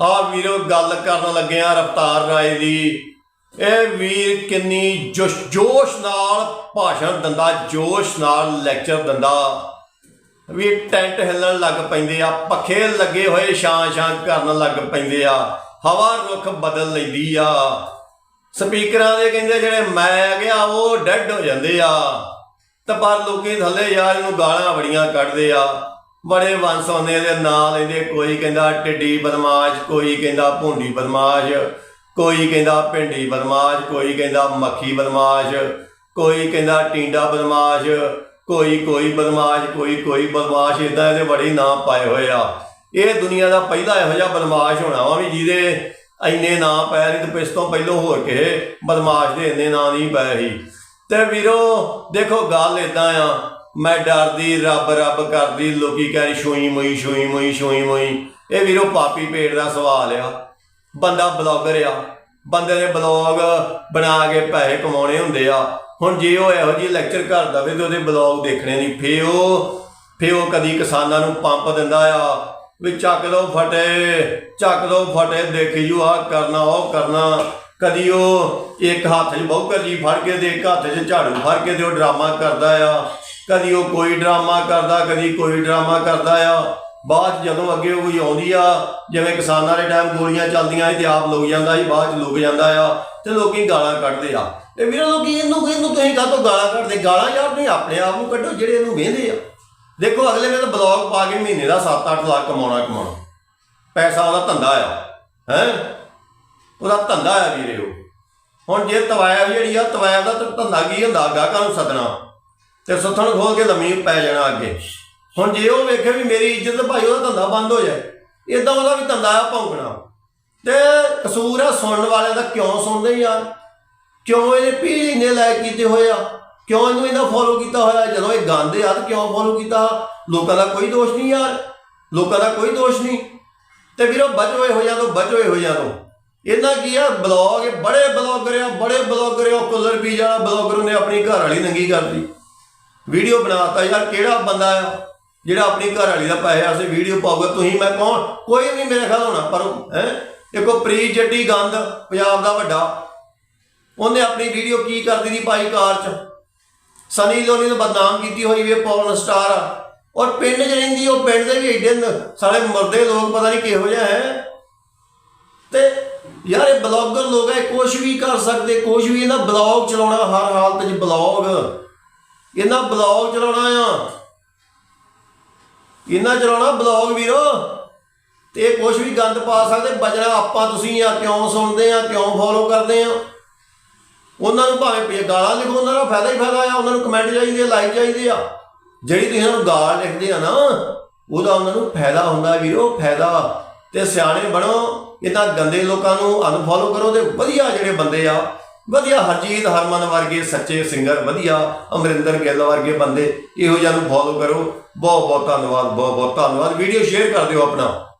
ਆ ਵੀਰੋ, ਗੱਲ ਕਰਨ ਲੱਗਿਆ ਰਫਤਾਰ ਰਾਏ ਦੀ। ਇਹ ਵੀਰ ਕਿੰਨੀ ਜੋਸ਼ ਜੋਸ਼ ਨਾਲ ਭਾਸ਼ਣ ਦਿੰਦਾ, ਜੋਸ਼ ਨਾਲ ਲੈਕਚਰ ਦਿੰਦਾ। ਵੀ ਟੈਂਟ ਹਿੱਲਣ ਲੱਗ ਪੈਂਦੇ ਆ, ਪੱਖੇ ਲੱਗੇ ਹੋਏ ਛਾਂ ਛਾਂ ਕਰਨ ਲੱਗ ਪੈਂਦੇ ਆ, ਹਵਾ ਰੁੱਖ ਬਦਲ ਲੈਂਦੀ ਆ। ਸਪੀਕਰਾਂ ਦੇ ਕਹਿੰਦੇ ਜਿਹੜੇ ਮੈਂ ਗਿਆ, ਉਹ ਡੈੱਡ ਹੋ ਜਾਂਦੇ ਆ। ਤੇ ਪਰ ਲੋਕੀ ਥੱਲੇ ਯਾਰ ਇਹਨੂੰ ਗਾਲਾਂ ਬੜੀਆਂ ਕੱਢਦੇ ਆ। ਬੜੇ ਵੰਸ ਆਉਂਦੇ ਦੇ ਨਾਂ ਲੈਂਦੇ ਕੋਈ ਕਹਿੰਦਾ ਟਿੱਡੀ ਬਦਮਾਸ਼, ਕੋਈ ਕਹਿੰਦਾ ਭੁੰਡੀ ਬਦਮਾਸ਼, ਕੋਈ ਕਹਿੰਦਾ ਭਿੰਡੀ ਬਦਮਾਸ਼, ਕੋਈ ਕਹਿੰਦਾ ਮੱਖੀ ਬਦਮਾਸ਼, ਕੋਈ ਕਹਿੰਦਾ ਟੀਂਡਾ ਬਦਮਾਸ਼, ਕੋਈ ਕੋਈ ਬਦਮਾਸ਼, ਕੋਈ ਕੋਈ ਬਦਮਾਸ਼ ਇਦਾਂ ਇਹਦੇ ਬੜੇ ਨਾਂ ਪਾਏ ਹੋਏ ਆ। ਇਹ ਦੁਨੀਆ ਦਾ ਪਹਿਲਾ ਇਹੋ ਜਿਹਾ ਬਦਮਾਸ਼ ਹੋਣਾ ਵਾ ਵੀ ਜਿਹਦੇ ਇੰਨੇ ਨਾਂ ਪਏ ਨਹੀਂ ਤੇ ਇਸ ਤੋਂ ਪਹਿਲਾਂ ਹੋਰ ਕਿਸੇ ਬਦਮਾਸ਼ ਦੇ ਇੰਨੇ ਨਾਂ ਨਹੀਂ ਪਏ ਸੀ। ਤੇ ਵੀਰੋ, ਦੇਖੋ ਗੱਲ ਇਦਾਂ ਆ ਮੈਂ ਡਰਦੀ, ਰੱਬ ਰੱਬ ਕਰਦੀ, ਲੋਕੀ ਕਹਿ ਛੋਈ ਮੋਈ ਛੋਈ ਮੋਈ ਛੋਈ ਮੋਈ। ਇਹ ਵੀਰੋ ਪਾਪੀ ਪੇਟ ਦਾ ਸਵਾਲ ਆ। ਬੰਦਾ ਬਲੌਗਰ ਆ। ਬੰਦੇ ਨੇ ਬਲੌਗ ਬਣਾ ਕੇ ਪੈਸੇ ਕਮਾਉਣੇ ਹੁੰਦੇ ਆ। ਹੁਣ ਜੇ ਉਹ ਇਹੋ ਜਿਹੀ ਲੈਕਚਰ ਕਰ ਦਵੇ ਤੇ ਉਹਦੇ ਬਲੌਗ ਦੇਖਣੇ ਨਹੀਂ ਫੇ ਉਹ ਫੇ ਉਹ ਕਦੀ ਕਿਸਾਨਾਂ ਨੂੰ ਪੰਪ ਦਿੰਦਾ ਆ ਵੀ ਚੱਕ ਲਓ ਫਟੇ, ਚੱਕ ਲਓ ਫਟੇ, ਦੇਖੀ ਜੂ ਆ ਕਰਨਾ, ਉਹ ਕਰਨਾ। ਕਦੀ ਉਹ ਇੱਕ ਹੱਥ 'ਚ ਬੌਕਰ ਜੀ ਫੜ ਕੇ ਤੇ ਇੱਕ ਹੱਥ 'ਚ ਝਾੜੂ ਫੜ ਕੇ ਤੇ ਉਹ ਡਰਾਮਾ ਕਰਦਾ ਆ। ਕਦੀ ਉਹ ਕੋਈ ਡਰਾਮਾ ਕਰਦਾ, ਕਦੀ ਕੋਈ ਡਰਾਮਾ ਕਰਦਾ ਆ। ਬਾਅਦ 'ਚ ਜਦੋਂ ਅੱਗੇ ਉਹ ਕੋਈ ਆਉਂਦੀ ਆ, ਜਿਵੇਂ ਕਿਸਾਨਾਂ ਦੇ ਟਾਈਮ ਗੋਲੀਆਂ ਚੱਲਦੀਆਂ ਸੀ ਤੇ ਆਪ ਲੁਕ ਜਾਂਦਾ ਸੀ, ਬਾਅਦ 'ਚ ਲੁਕ ਜਾਂਦਾ ਆ ਤੇ ਲੋਕੀ ਗਾਲਾਂ ਕੱਢਦੇ ਆ। ਤੇ ਵੀਰੇ ਲੋਕੀ ਇਹਨੂੰ ਇਹਨੂੰ ਤੁਸੀਂ ਕਾਹਤੋਂ ਗਾਲਾਂ ਕੱਢਦੇ? ਗਾਲਾਂ ਯਾਰ ਤੁਸੀਂ ਆਪਣੇ ਆਪ ਨੂੰ ਕੱਢੋ, ਜਿਹੜੇ ਇਹਨੂੰ ਵੇਂਦੇ ਆ। ਦੇਖੋ, ਅਗਲੇ ਨੇ ਤਾਂ ਬਲੌਗ ਪਾ ਕੇ ਮਹੀਨੇ ਦਾ 7-8 ਲੱਖ ਕਮਾਉਣਾ ਕਮਾਉਣਾ। ਪੈਸਾ ਉਹਦਾ ਧੰਦਾ ਆ, ਹੈ? ਉਹਦਾ ਧੰਦਾ ਆ ਵੀਰੇ ਉਹ। ਹੁਣ ਜੇ ਤਵਾਇਬ ਜਿਹੜੀ ਆ ਤਵਾਇਬ ਦਾ ਧੰਦਾ ਕੀ ਹੁੰਦਾ? ਗਾਹਕਾਂ ਨੂੰ ਸੱਦਣਾ। ਤੇ ਸੁੱਥਣ ਖੋਲ ਕੇ ਲੰਮੀ ਪੈ ਜਾਣਾ ਅੱਗੇ। ਹੁਣ ਜੇ ਉਹ ਵੇਖੇ ਵੀ ਮੇਰੀ ਇੱਜ਼ਤ ਭਾਈ ਉਹਦਾ ਧੰਦਾ ਬੰਦ ਹੋ ਜਾਏ ਇਦਾਂ ਉਹਦਾ ਵੀ ਧੰਦਾ ਆ ਭੌਂਕਣਾ। ਤੇ ਕਸੂਰ ਆ ਸੁਣਨ ਵਾਲਿਆਂ ਦਾ ਕਿਉਂ ਸੁਣਦੇ ਯਾਰ? ਕਿਉਂ ਇਹਨੇ ਪੀੜੀ ਨੇ ਲਾਇਕ ਕੀਤੇ ਹੋਏ ਆ? ਕਿਉਂ ਇਹਨੂੰ ਇਹਨਾਂ ਫੋਲੋ ਕੀਤਾ ਹੋਇਆ? ਜਦੋਂ ਇਹ ਗਾਉਂਦੇ ਆ ਤਾਂ ਕਿਉਂ ਫੋਲੋ ਕੀਤਾ? ਲੋਕਾਂ ਦਾ ਕੋਈ ਦੋਸ਼ ਨਹੀਂ ਯਾਰ। ਲੋਕਾਂ ਦਾ ਕੋਈ ਦੋਸ਼ ਨਹੀਂ। ਤੇ ਵੀਰੋ, ਬਚ ਹੋਏ ਹੋ ਜਾਂ ਬਚ ਹੋਏ ਹੋ ਜਾਂਦੋ ਇਹਨਾਂ ਕੀ ਆ, ਬਲੌਗ ਬੜੇ ਬਲੌਗਰ ਆ, ਬੜੇ ਬਲੌਗਰ ਆ ਕੁਲਰ ਪੀ ਜਾਣਾ ਬਲੌਗਰ ਨੇ ਆਪਣੀ ਘਰ ਵਾਲੀ ਨੰਗੀ ਕਰਦੀ ਵੀਡੀਓ ਬਣਾਤਾ ਯਾਰ, ਕਿਹੜਾ ਬੰਦਾ ਆ ਜਿਹੜਾ ਆਪਣੀ ਘਰ ਵਾਲੀ ਦਾ ਪੈਸੇ ਆਸੇ ਵੀਡੀਓ ਪਾਊਗਾ? ਤੁਸੀਂ ਮੈਂ ਕੌਣ? ਕੋਈ ਨਹੀਂ ਮੇਰੇ ਖਿਆਲ ਹੋਣਾ, ਪਰ, ਹੈ? ਇੱਕੋ ਪ੍ਰੀ ਜੱਟੀ ਗੰਦ, ਪੰਜਾਬ ਦਾ ਵੱਡਾ। ਉਹਨੇ ਆਪਣੀ ਵੀਡੀਓ ਕੀ ਕਰਦੀ ਦੀ ਪਾਈ ਕਾਰ ਚ? ਸਨੀ ਲੋਨੀ ਨੂੰ ਬਦਨਾਮ ਕੀਤੀ ਹੋਈ ਵੀ ਪੌਰਨ ਸਟਾਰ ਆ। ਔਰ ਪਿੰਡ 'ਚ ਰਹਿੰਦੀ, ਉਹ ਪਿੰਡ ਦੇ ਵੀ ਏਡੇ ਨ- ਸਾਲੇ ਮਰਦੇ ਲੋਕ ਪਤਾ ਨਹੀਂ ਕਿਹੋ ਜਿਹਾ ਹੈ। ਤੇ ਯਾਰ ਇਹ ਬਲੌਗਰ ਲੋਕ ਹੈ ਕੁਝ ਵੀ ਕਰ ਸਕਦੇ ਕੁਝ ਵੀ ਇਹਨਾਂ ਬਲੌਗ ਚਲਾਉਣਾ, ਹਰ ਹਾਲਤ 'ਚ ਬਲੌਗ। ਇਹਨਾਂ ਬਲੌਗ ਚਲਾਉਣਾ ਆ। ਇਹਨਾਂ ਚਲਾਉਣਾ ਬਲੌਗ ਵੀਰੋ। ਤੇ ਕੁਝ ਵੀ ਗੰਦ ਪਾ ਸਕਦੇ ਬਜਣਾ ਆਪਾਂ ਤੁਸੀਂ ਆ, ਕਿਉਂ ਸੁਣਦੇ ਆ, ਕਿਉਂ ਫੋਲੋ ਕਰਦੇ ਆ। ਉਹਨਾਂ ਨੂੰ ਭਾਵੇਂ ਗਾਲਾਂ ਲਿਖੋ, ਉਹਨਾਂ ਦਾ ਫਾਇਦਾ ਹੀ ਫਾਇਦਾ ਆ। ਉਹਨਾਂ ਨੂੰ ਕਮੈਂਟ ਚਾਹੀਦੀ ਆ ਲਾਈਕ ਚਾਹੀਦੀ ਆ। ਜਿਹੜੀ ਤੁਸੀਂ ਉਹਨਾਂ ਨੂੰ ਗਾਲ ਲਿਖਦੇ ਆ ਨਾ, ਉਹਦਾ ਉਹਨਾਂ ਨੂੰ ਫਾਇਦਾ ਹੁੰਦਾ ਵੀਰੋ, ਫਾਇਦਾ। ਤੇ ਸਿਆਣੇ ਬਣੋ ਇਹਨਾਂ ਗੰਦੇ ਲੋਕਾਂ ਨੂੰ ਅਨਫੋਲੋ ਕਰੋ ਤੇ ਵਧੀਆ ਜਿਹੜੇ ਬੰਦੇ ਆ ਵਧੀਆ, ਹਰਜੀਤ ਹਰਮਨ ਵਰਗੇ ਸੱਚੇ ਸਿੰਗਰ ਵਧੀਆ, ਅਮਰਿੰਦਰ ਗਿੱਲ ਵਰਗੇ ਬੰਦੇ, ਇਹੋ ਜਿਹਾ ਨੂੰ ਫੋਲੋ ਕਰੋ। ਬਹੁਤ ਬਹੁਤ ਧੰਨਵਾਦ ਬਹੁਤ ਬਹੁਤ ਧੰਨਵਾਦ। ਵੀਡੀਓ ਸ਼ੇਅਰ ਕਰ ਦਿਓ ਆਪਣਾ।